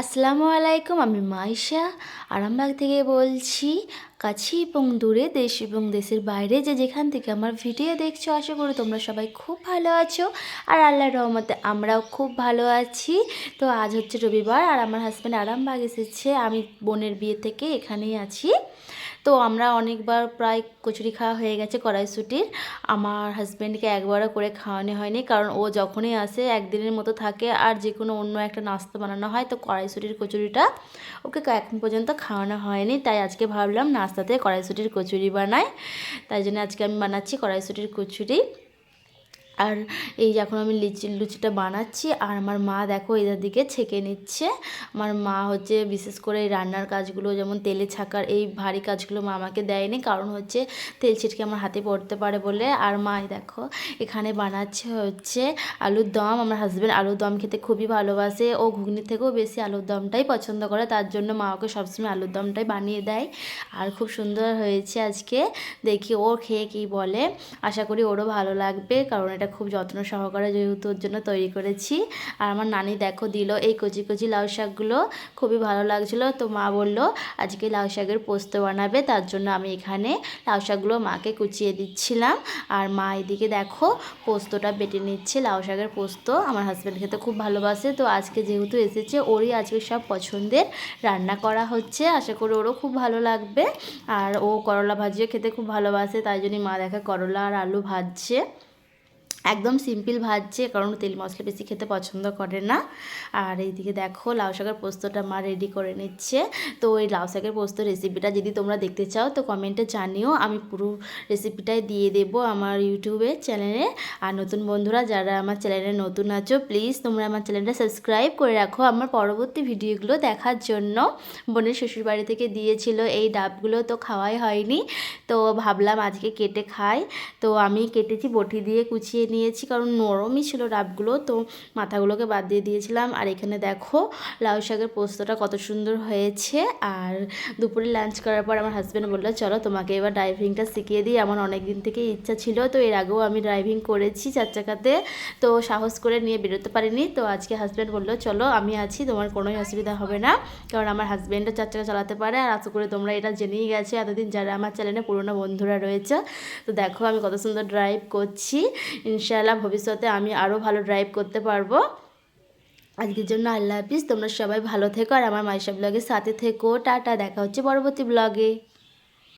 আসসালামু আলাইকুম, আমি মাইশা। আরামবাগ থেকে বলছি, কাছে এবং দূরে, দেশ এবং দেশের বাইরে যে যেখান থেকে আমার ভিডিও দেখছ, আশা করি তোমরা সবাই খুব ভালো আছো। আর আল্লাহর রহমতে আমরাও খুব ভালো আছি। তো আজ হচ্ছে রবিবার, আর আমার হাজব্যান্ড আরামবাগ এসেছে। আমি বোনের বিয়ে থেকে এখানেই আছি। তো আমরা অনেকবার প্রায় কচুরি খাওয়া হয়ে গেছে কড়াইশুটির। আমার হাজব্যান্ডকে একবারও করে খাওয়ানো হয়নি কারণ ও যখনই আসে একদিনের মতো থাকে আর যে কোনো অন্য একটা নাস্তা বানানো হয় তো কড়াইশুটির কচুরিটা ওকে এখন পর্যন্ত খাওয়ানো হয়নি। তাই আজকে ভাবলাম নাস্তাতে কড়াইশুটির কচুরি বানাই। তাই জন্য আজকে আমি বানাচ্ছি কড়াইশুটির কচুরি। আর এই এখন আমি লিচি, লুচিটা বানাচ্ছি আর আমার মা দেখো এদের দিকে ছেঁকে নিচ্ছে। আমার মা হচ্ছে বিশেষ করে এই রান্নার কাজগুলো যেমন তেলে ছাকার এই ভারী কাজগুলো মা আমাকে দেয়নি, কারণ হচ্ছে তেল ছিটকে আমার হাতে পড়তে পারে বলে। আর মা দেখো এখানে বানাচ্ছে হচ্ছে আলুর দম। আমার হাজব্যান্ড আলুর দম খেতে খুবই ভালোবাসে। ও ঘুগনি থেকেও বেশি আলুর দমটাই পছন্দ করে, তার জন্য মা ওকে সবসময় আলুর দমটাই বানিয়ে দেয়। আর খুব সুন্দর হয়েছে আজকে। দেখি ও খেয়ে কী বলে। আশা করি ওরও ভালো লাগবে, কারণ এটা খুব যত্ন সহকারে যেহেতু ওর জন্য তৈরি করেছি। আর আমার নানি দেখো দিল এই কচি কচি লাউ শাকগুলো, খুবই ভালো লাগছিল। তো মা বলল, আজকে লাউ শাকের পোস্ত বানাবে, তার জন্য আমি এখানে লাউ শাকগুলো মাকে কুচিয়ে দিচ্ছিলাম। আর মা এদিকে দেখো পোস্তটা বেটে নিচ্ছে, লাউ শাকের পোস্ত। আমার হাজব্যান্ড খেতে খুব ভালোবাসে, তো আজকে যেহেতু এসেছে, ওরই আজকে সব পছন্দের রান্না করা হচ্ছে। আশা করি ওরও খুব ভালো লাগবে। আর ও করলা ভাজিও খেতে খুব ভালোবাসে, তাই জন্যই মা দেখা করলা আর আলু ভাজছে। একদম সিম্পল ভাজছে, কারণ তেল মশলা বেশি খেতে পছন্দ করে না। আর এইদিকে দেখো, লাউ শাকের পোস্তটা মা রেডি করে নিচ্ছে। তো ওই লাউ শাকের পোস্ত রেসিপিটা যদি তোমরা দেখতে চাও, তো কমেন্টে জানিও। আমি পুরো রেসিপিটাই দিয়ে দেব আমার ইউটিউবে চ্যানেলে আর নতুন বন্ধুরা যারা আমার চ্যানেলে নতুন আছো প্লিজ তোমরা আমার চ্যানেলটা সাবস্ক্রাইব করে রাখো আমার পরবর্তী ভিডিওগুলো দেখার জন্য। বোনের শ্বশুরবাড়ি থেকে দিয়েছিল, এই ডাবগুলো তো খাওয়াই হয়নি। তো ভাবলাম আজকে কেটে খাই। তো আমি কেটেছি বটি দিয়ে কুচিয়ে নিয়েছি, কারণ নরমই ছিল ডাবগুলো, তো মাথাগুলোকে বাদ দিয়ে দিয়েছিলাম। আর এখানে দেখো, লাউ শাকের পোস্তটা কত সুন্দর হয়েছে। আর দুপুরে লাঞ্চ করার পর আমার হাজব্যান্ড বলল, চলো তোমাকে এবার ড্রাইভিংটা শিখিয়ে দিই, আমার অনেক দিন থেকে ইচ্ছা ছিল। তো এর আগেও আমি ড্রাইভিং করেছি চার চাকাতে, তো সাহস করে নিয়ে বেরোতে পারিনি। তো আজকে হাজব্যান্ড বলল, চলো আমি আছি, তোমার কোনোই অসুবিধা হবে না। কারণ আমার হাজব্যান্ডও চার চাকা চালাতে পারে, আর আশা করে তোমরা এটা জেনেই গেছে, এতদিন যারা আমার চ্যানেলে পুরোনো বন্ধুরা রয়েছে। তো দেখো আমি কত সুন্দর ড্রাইভ করছি। ইনশাআল্লাহ ভবিষ্যতে আমি আরও ভালো ড্রাইভ করতে পারব। আজকের জন্য আল্লাহ হাফিজ, তোমরা সবাই ভালো থেকো আর আমার মাইশা ব্লগের সাথে থেকো। টাটা, দেখা হচ্ছে পরবর্তী ব্লগে